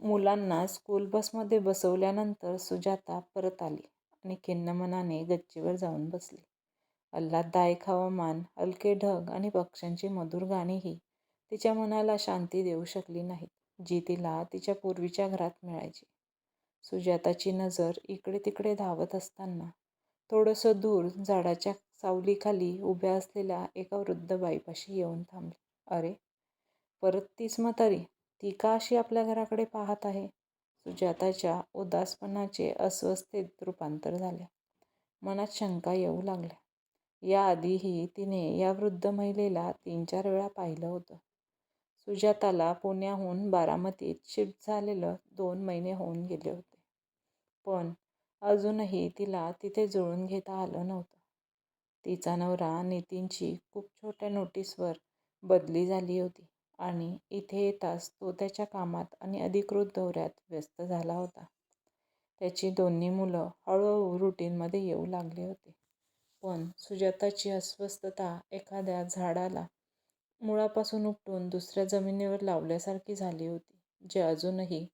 मुलांना स्कूल बसमध्ये बसवल्यानंतर सुजाता परत आली आणि खिन्न मनाने गच्चीवर जाऊन बसली. आल्हाददायक हवामान, हलके ढग आणि पक्ष्यांची मधुर गाणीही तिच्या मनाला शांती देऊ शकली नाहीत, जी तिला तिच्या पूर्वीच्या घरात मिळायची. सुजाताची नजर इकडे-तिकडे धावत असताना थोडंसं दूर झाडाच्या सावलीखाली उभ्या असलेल्या एका वृद्ध बाईपाशी येऊन थांबली. "अरे, परत तीच म्हातारी! ती का अशी आपल्या घराकडे पाहत आहे? " सुजाताच्या उदासपणाचे अस्वस्थेत रूपांतर झाले. मनात शंका येऊ लागल्या. याआधीही तिने या वृद्ध महिलेला तीन-चार वेळा पाहिलं होतं. सुजाताला पुण्याहून बारामतीत शिफ्ट झालेलं दोन महिने होऊन गेले होते. पण अजूनही तिला तिथे जुळून घेता आलं नव्हतं. तिचा नवरा नितीनची खूप छोट्या नोटीसवर बदली झाली होती आणि इथे येताच तो त्याच्या कामात आणि अधिकृत दौऱ्यात व्यस्त झाला होता. त्याची दोन्ही मुलं हळूहळू रुटीनमध्ये येऊ लागली होती. पण सुजाताची अस्वस्थता एखाद्या झाडाला मुळापासून उपटून दुसऱ्या जमिनीवर लावल्यासारखी झाली होती, जे अजूनही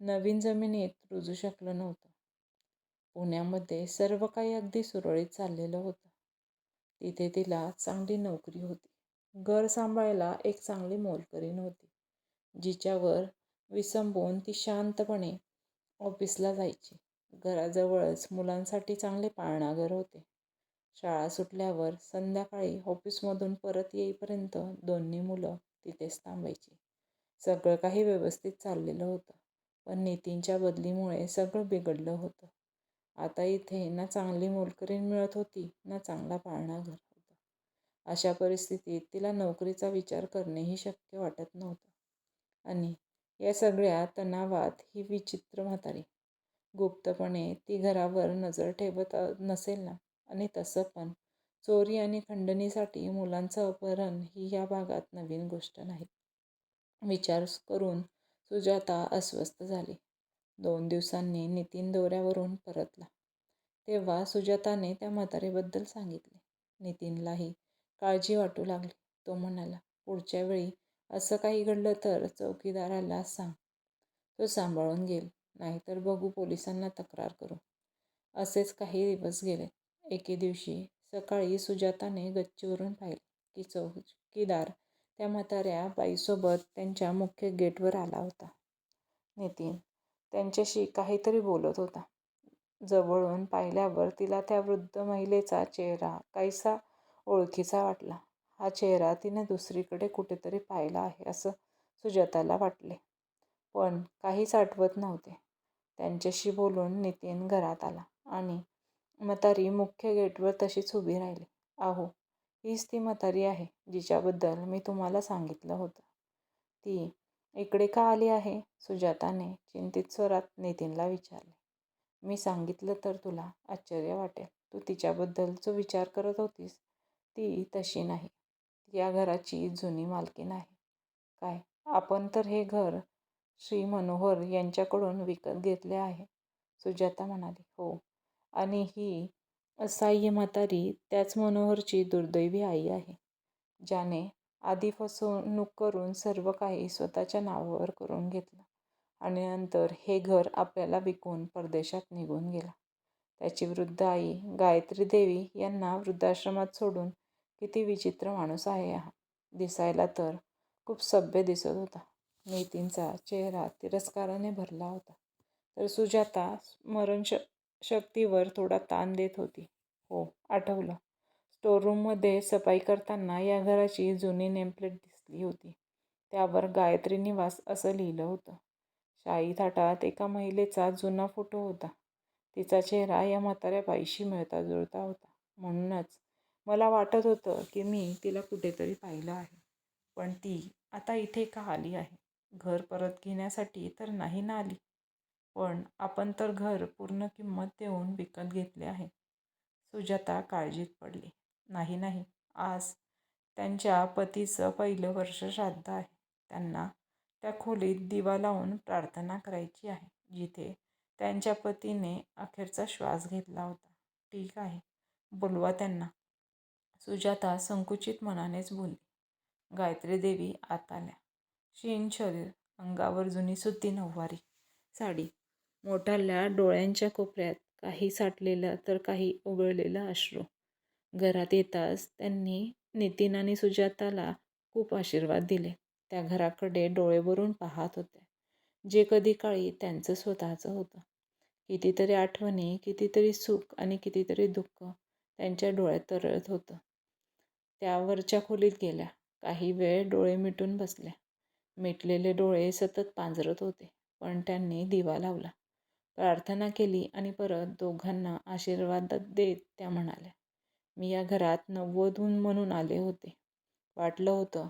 नवीन जमिनीत रुजू शकलं नव्हतं. पुण्यामध्ये सर्व काही अगदी सुरळीत चाललेलं होतं. तिथे तिला चांगली नोकरी होती. घर सांभाळायला एक चांगली मोलकरीण होती, जिच्यावर विसंबून ती शांतपणे ऑफिसला जायची. घराजवळच मुलांसाठी चांगले पाळणाघर होते. शाळा सुटल्यावर संध्याकाळी ऑफिसमधून परत येईपर्यंत दोन्ही मुलं तिथेच थांबायची. सगळं काही व्यवस्थित चाललेलं होतं. पण नितीनच्या बदलीमुळे सगळं बिघडलं होतं. आता इथे ना चांगली मोलकरीण मिळत होती ना चांगला पाळणाघर अशा परिस्थितीत तिला नोकरीचा विचार करणेही शक्य वाटत नव्हतं. आणि या सगळ्या तणावात ही विचित्र म्हातारी! गुप्तपणे ती घरावर नजर ठेवत नसेल ना? आणि तसं पण चोरी आणि खंडणीसाठी मुलांचं अपहरण ही या भागात नवीन गोष्ट नाही. विचार करून सुजाता अस्वस्थ झाली. दोन दिवसांनी नितीन दौऱ्यावरून परतला. तेव्हा सुजाताने त्या म्हातारीबद्दल सांगितले. नितीनलाही काळजी वाटू लागली. तो म्हणाला, "पुढच्या वेळी असं काही घडलं तर चौकीदाराला सांग. तो सांभाळून घेईल. नाहीतर बघू पोलिसांना तक्रार करू. " असेच काही दिवस गेले. एके दिवशी सकाळी सुजाताने गच्चीवरून पाहिलं की चौकीदार त्या म्हाताऱ्या बाईसोबत त्यांच्या मुख्य गेटवर आला होता. नितीन त्यांच्याशी काहीतरी बोलत होता. जवळून पाहिल्यावर तिला त्या वृद्ध महिलेचा चेहरा काहीसा ओळखीचा वाटला. हा चेहरा तिने दुसरीकडे कुठेतरी पाहिला आहे असं सुजाताला वाटले. पण काहीच आठवत नव्हते. त्यांच्याशी बोलून नितीन घरात आला आणि म्हातारी मुख्य गेटवर तशीच उभी राहिली. "अहो, हीच ती म्हातारी आहे, जिच्याबद्दल मी तुम्हाला सांगितलं होतं. ती इकडे का आली आहे? " सुजाताने चिंतित स्वरात नितीनला विचारले. "मी सांगितलं तर तुला आश्चर्य वाटेल. तू तिच्याबद्दल जो विचार करत होतीस, ती तशी नाही. या घराची जुनी मालकीण आहे. " "काय? आपण तर हे घर श्री. मनोहर यांच्याकडून विकत घेतले आहे. " सुजाता म्हणाली. "हो. आणि ही असहाय्य म्हातारी त्याच मनोहरची दुर्दैवी आई आहे, ज्याने आधी फसवणूक करून सर्व काही स्वतःच्या नावावर करून घेतलं आणि नंतर हे घर आपल्याला विकून परदेशात निघून गेला. त्याची वृद्ध आई गायत्री देवी यांना वृद्धाश्रमात सोडून किती विचित्र माणूस आहे हा! दिसायला तर खूप सभ्य दिसत होता. " नितीनचा चेहरा तिरस्काराने भरला होता, तर सुजाता स्मरण श शक्तीवर थोडा ताण देत होती. "हो, आठवलं. स्टोअररूममध्ये सफाई करताना या घराची जुनी नेमप्लेट दिसली होती. त्यावर गायत्री निवास असं लिहिलं होतं. शाई थाटात एका महिलेचा जुना फोटो होता. तिचा चेहरा या म्हाताऱ्या बाईशी मिळता-जुळता होता. म्हणूनच मला वाटत होतं की मी तिला कुठेतरी पाहिलं आहे. पण ती आता इथे का आली आहे? घर परत घेण्यासाठी तर नाही ना आली? पण आपण तर घर पूर्ण किंमत देऊन विकत घेतले आहे. " सुजाता काळजीत पडली. "नाही नाही. आज त्यांच्या पतीचं पहिलं वर्ष श्राद्ध आहे. त्यांना त्या खोलीत दिवा लावून प्रार्थना करायची आहे, जिथे त्यांच्या पतीने अखेरचा श्वास घेतला होता. " "ठीक आहे. बोलवा त्यांना. " सुजाता संकुचित मनानेच बोलली. गायत्रीदेवी आत आल्या. शीन शरीर, अंगावर जुनी सुती नऊवारी साडी मोठाल्या डोळ्यांच्या कोपऱ्यात काही साठलेलं तर काही उगळलेलं अश्रू. घरात येताच त्यांनी नितीन आणि सुजाताला खूप आशीर्वाद दिले. त्या घराकडे डोळे भरून पाहत होत्या. जे कधी काळी त्यांचं स्वतःचं होतं. कितीतरी आठवणी कितीतरी सुख आणि कितीतरी दुःख त्यांच्या डोळ्यात तरळत होतं. त्या वरच्या खोलीत गेल्या. काही वेळ डोळे मिटून बसल्या. मिटलेले डोळे सतत पांजरत होते पण त्यांनी दिवा लावला. प्रार्थना केली आणि परत दोघांना आशीर्वाद देत त्या म्हणाल्या मी या घरात नव्वदहून म्हणून आले होते. वाटलं होतं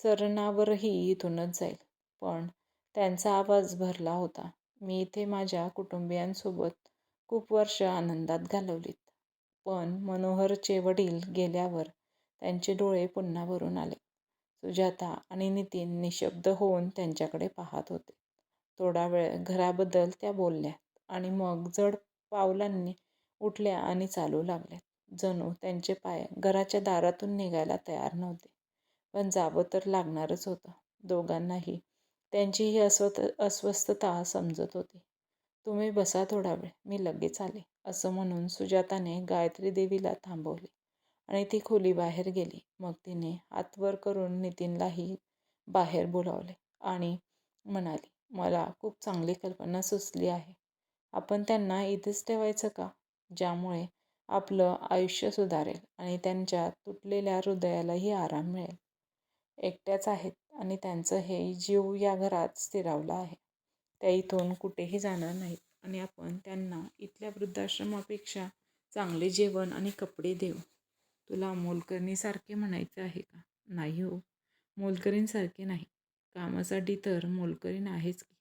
सरणावरही इथूनच जाईल पण त्यांचा आवाज भरला होता. मी इथे माझ्या कुटुंबियांसोबत खूप वर्ष आनंदात घालवलीत. पण मनोहरचे वडील गेल्यावर त्यांचे डोळे पुन्हा भरून आले. सुजाता आणि नितीन निशब्द होऊन त्यांच्याकडे पाहत होते. थोडा वेळ घराबद्दल त्या बोलल्या आणि मग जड पावलांनी उठल्या आणि चालू लागल्या. जणू त्यांचे पाय घराच्या दारातून निघायला तयार नव्हते. पण जावं तर लागणारच होतं. दोघांनाही त्यांची ही अस्वत अस्वस्थता समजत होती. तुम्ही बसा थोडा वेळ मी लगेच आले असं म्हणून सुजाताने गायत्री देवीला थांबवले. आणि ती खोली बाहेर गेली. मग तिने हात वर करून नितीनलाही बाहेर बोलावले आणि म्हणाली मला खूप चांगली कल्पना सुचली आहे. आपण त्यांना इथेच ठेवायचं का? ज्यामुळे आपलं आयुष्य सुधारेल आणि त्यांच्या तुटलेल्या हृदयालाही आराम मिळेल. एकट्याच आहेत आणि त्यांचं हे जीव या घरात स्थिरावलं आहे. त्या इथून कुठेही जाणार नाहीत आणि आपण त्यांना इथल्या वृद्धाश्रमापेक्षा चांगले जेवण आणि कपडे देऊ. तुला मोलकरणीसारखे म्हणायचे आहे का? नाही हो मोलकरीणसारखे नाही. कामासाठी तर मोलकरीण आहेच की.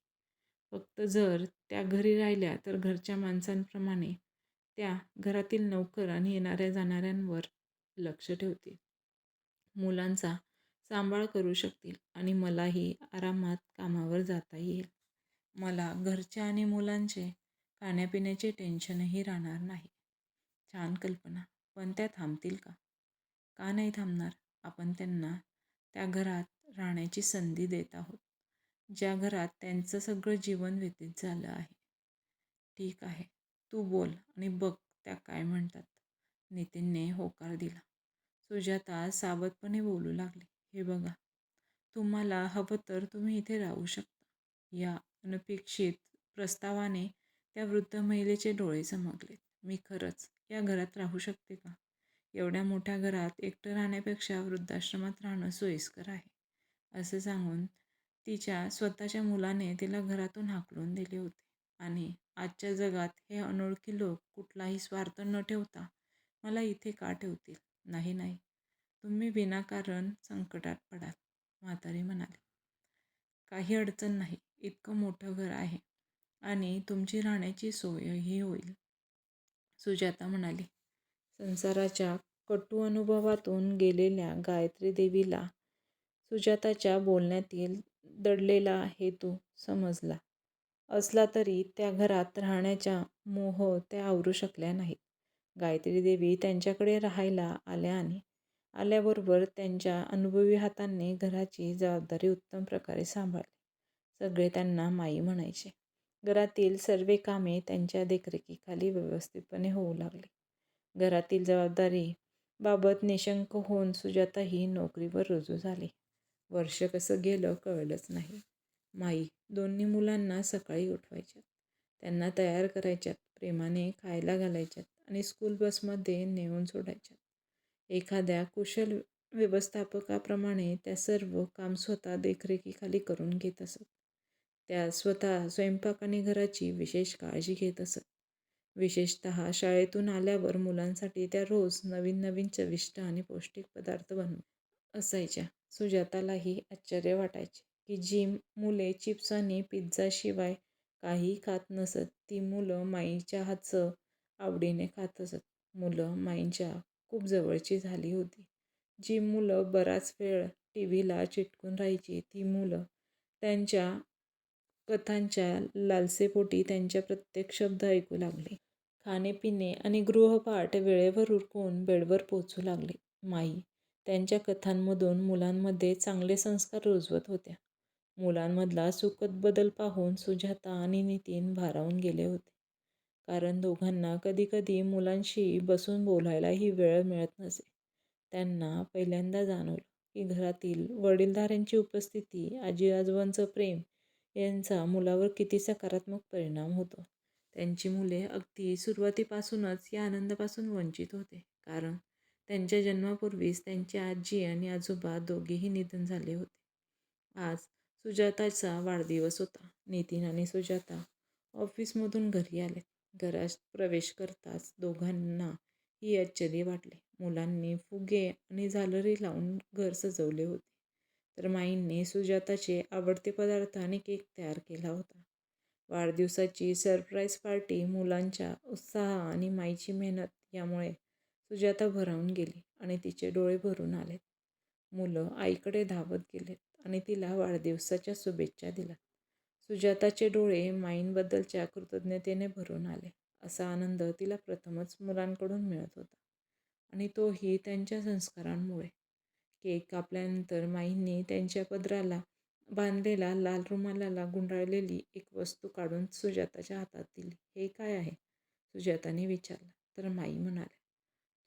फक्त जर त्या घरी राहिल्या तर घरच्या माणसांप्रमाणे त्या घरातील नोकर आणि येणाऱ्या जाणाऱ्यांवर लक्ष ठेवतील. मुलांचा सांभाळ करू शकतील आणि मलाही आरामात कामावर जाता येईल. मला घरच्या आणि मुलांचे खाण्यापिण्याचे टेन्शनही राहणार नाही. छान कल्पना. पण त्या थांबतील का? का नाही थांबणार? आपण त्यांना त्या घरात राहण्याची संधी देत आहोत. ज्या घरात त्यांचं सगळं जीवन व्यतीत झालं आहे. ठीक आहे. तू बोल आणि बघ त्या काय म्हणतात. नितीनने होकार दिला. सुजाता सावधपणे बोलू लागली. हे बघा. तुम्हाला हवं तर तुम्ही इथे राहू शकता. या अनपेक्षित प्रस्तावाने त्या वृद्ध महिलेचे डोळे चमकले मी खरंच या घरात राहू शकते का? एवढ्या मोठ्या घरात एकटं राहण्यापेक्षा वृद्धाश्रमात राहणं सोयीस्कर आहे. असं सांगून तिच्या स्वतःच्या मुलाने तिला घरातून हाकलून दिले होते. आणि आजच्या जगात हे अनोळखी लोक कुठलाही स्वार्थ न ठेवता मला इथे का ठेवतील? नाही नाही. तुम्ही विनाकारण संकटात पडाल म्हातारी म्हणाली. काही अडचण नाही इतकं मोठं घर आहे आणि तुमची राहण्याची सोयही होईल. सुजाता म्हणाली संसाराच्या कटू अनुभवातून गेलेल्या गायत्री देवीला सुजाताच्या बोलण्यातील दडलेला हेतू समजला. असला तरी त्या घरात राहण्याच्या मोह त्या आवरू शकल्या नाहीत. गायत्री देवी त्यांच्याकडे राहायला आल्या आणि आल्याबरोबर त्यांच्या अनुभवी हातांनी घराची जबाबदारी उत्तम प्रकारे सांभाळली. सगळे त्यांना माई म्हणायचे. घरातील सर्व कामे त्यांच्या देखरेखीखाली व्यवस्थितपणे होऊ लागली. घरातील जबाबदारी बाबत निशंक होऊन सुजाताही नोकरीवर रुजू झाली. वर्ष कसं गेलं कळलंच नाही. माई दोन्ही मुलांना सकाळी उठवायच्यात. त्यांना तयार करायच्यात प्रेमाने खायला घालायच्यात आणि स्कूल बसमध्ये नेऊन सोडायच्यात. एखाद्या कुशल व्यवस्थापकाप्रमाणे त्या सर्व काम स्वतः देखरेखीखाली करून घेत असत. त्या स्वतः स्वयंपाक आणि घराची विशेष काळजी घेत असत. विशेषत शाळेतून आल्यावर मुलांसाठी त्या रोज नवीन नवीन चविष्ट आणि पौष्टिक पदार्थ बनवत असायच्या. सुजातालाही आश्चर्य वाटायचे की जी मुले चिप्स आणि पिझ्झाशिवाय काहीही खात नसत ती मुलं माईच्या हातचं आवडीने खात असत. मुलं माईंच्या खूप जवळची झाली होती. जी मुलं बराच वेळ टी व्हीला चिटकून राहायची ती मुलं त्यांच्या कथांच्या लालसेपोटी त्यांच्या प्रत्येक शब्द ऐकू लागले. खाणेपिणे आणि गृहपाठ वेळेवर उरकून बेडवर पोचू लागले. माई त्यांच्या कथांमधून मुलांमध्ये चांगले संस्कार रुजवत होत्या. मुलांमधला सुखद बदल पाहून सुजाता आणि नितीन भारावून गेले होते. कारण दोघांना कधीकधी मुलांशी बसून बोलायलाही वेळ मिळत नसे. त्यांना पहिल्यांदा जाणवलं की घरातील वडीलधाऱ्यांची उपस्थिती आजी आजोबांचं प्रेम यांचा मुलावर किती सकारात्मक परिणाम होतो? त्यांची मुले अगदी सुरुवातीपासूनच या आनंदापासून वंचित होते. कारण त्यांच्या जन्मापूर्वीच त्यांची आजी आणि आजोबा दोघेही निधन झाले होते. आज सुजाताचा वाढदिवस होता. नितीन आणि सुजाता ऑफिसमधून घरी आले. घरात प्रवेश करताच दोघांना ही आश्चर्य वाटले. मुलांनी फुगे आणि झालरी लावून घर सजवले होते. तर माईंनी सुजाताचे आवडते पदार्थ आणि केक तयार केला होता. वाढदिवसाची सरप्राईज पार्टी मुलांच्या उत्साह आणि माईची मेहनत यामुळे सुजाता भरावून गेली आणि तिचे डोळे भरून आले मुलं आईकडे धावत गेलेत आणि तिला वाढदिवसाच्या शुभेच्छा दिल्या. सुजाताचे डोळे माईंबद्दलच्या कृतज्ञतेने भरून आले असा आनंद तिला प्रथमच मुलांकडून मिळत होता. आणि तोही त्यांच्या संस्कारांमुळे. केक कापल्यानंतर माईंनी त्यांच्या पदराला बांधलेला लाल रुमालाला गुंडाळलेली एक वस्तू काढून सुजाताच्या हातात दिली. हे काय आहे? सुजाताने विचारलं. तर माई म्हणाल्या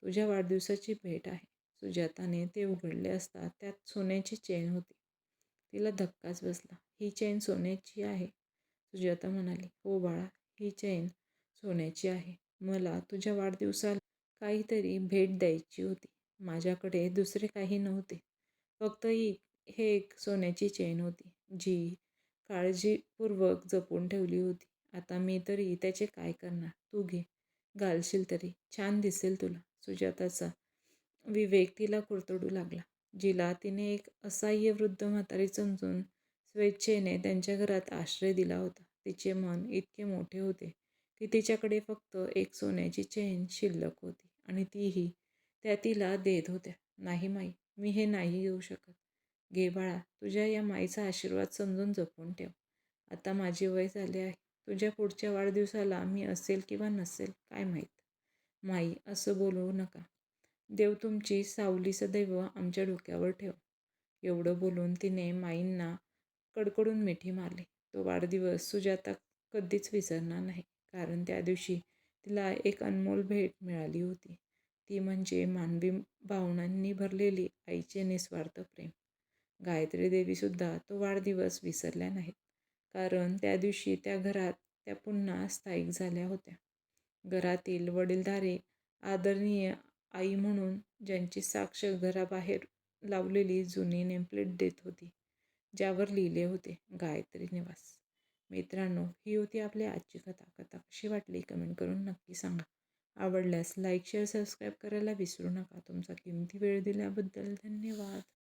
तुझ्या वाढदिवसाची भेट आहे. सुजाताने ते उघडले असता त्यात सोन्याची चेन होती. तिला धक्काच बसला. ही चेन सोन्याची आहे. सुजाता म्हणाली हो बाळा ही चेन सोन्याची आहे. मला तुझ्या वाढदिवसाला काहीतरी भेट द्यायची होती. माझ्याकडे दुसरे काही नव्हते. फक्त ही हे एक सोन्याची चेन होती जी काळजीपूर्वक जपून ठेवली होती. आता मी तरी त्याचे काय करणार? तू घे. घालशील तरी. छान दिसेल तुला. सुजाताचा विवेक तिला कुरतडू लागला जिला तिने एक असह्य वृद्ध म्हातारी समजून स्वेच्छेने त्यांच्या घरात आश्रय दिला होता. तिचे मन इतके मोठे होते की तिच्याकडे फक्त एक सोन्याची चेन शिल्लक होती आणि तीही त्या तिला देत होत्या. नाही माई मी हे नाही घेऊ शकत. घे बाळा तुझ्या या माईचा आशीर्वाद समजून जपून ठेव. आता माझे वय झाले आहे. तुझ्या पुढच्या वाढदिवसाला मी असेल किंवा नसेल काय माहीत? माई असं बोलवू नका. देव तुमची सावली सदैव आमच्या डोक्यावर ठेव. एवढं बोलून तिने माईंना कडकडून मिठी मारली. तो वाढदिवस सुजाता कधीच विसरणार नाही कारण त्या दिवशी तिला एक अनमोल भेट मिळाली होती. ती म्हणजे मानवी भावनांनी भरलेली आईचे निस्वार्थ प्रेम. गायत्री देवीसुद्धा तो वाढदिवस विसरल्या नाहीत. कारण त्या दिवशी त्या घरात त्या पुन्हा स्थायिक झाल्या होत्या. घरातील वडीलधारे आदरणीय आई म्हणून ज्यांची साक्ष घराबाहेर लावलेली जुनी नेमप्लेट देत होती ज्यावर लिहिले होते गायत्री निवास. मित्रांनो ही होती आपली आजची कथा. कथा कशी वाटली? कमेंट करून नक्की सांगा. आवडल्यास लाईक शेअर सबस्क्राईब करायला विसरू नका. तुमचा किमती वेळ दिल्याबद्दल धन्यवाद.